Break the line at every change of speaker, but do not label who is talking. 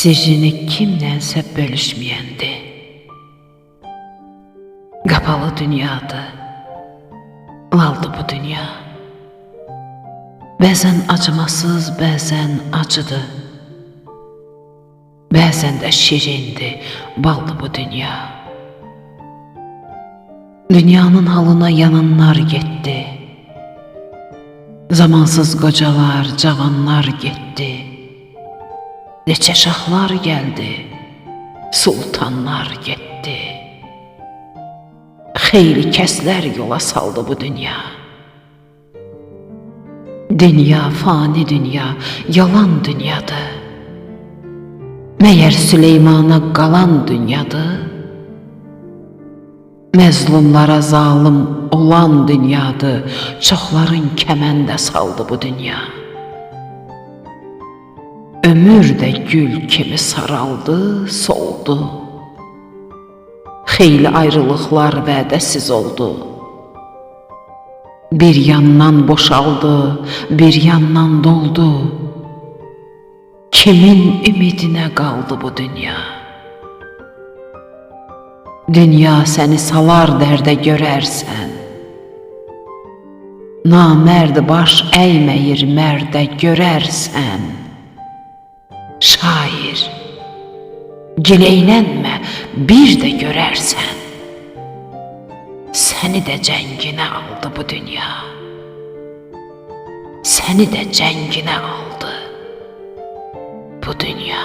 Sirrini kimlənsə bölüşməyəndi. Qapalı dünyadır. Laldı bu dünya. Bəzən acımasız, bəzən acıdır. Bəzən də şirindir, baldı bu dünya. Dünyanın halına yananlar getdi. Zamansız qocalar, cavanlar getdi. Neçə şahlar gəldi, sultanlar getdi. Xeyli kəslər yola saldı bu dünya. Dünya fani dünya, yalan dünyadır. Məyər Süleymana qalan dünyadır? Məzlumlara zalım olan dünyadır. Çoxların kəməndə saldı bu dünya. Ömür də gül kimi saraldı, soldu. Xeyli ayrılıqlar vədəsiz oldu. Bir yandan boşaldı, bir yandan doldu. Kimin ümidinə qaldı bu dünya? Dünya səni salar dərdə görərsən. Namərd baş əyməyir mərdə görərsən. Şair, gileylənmə, bir də görərsən. Səni də cənginə aldı bu dünya. Səni də cənginə aldı bu dünya.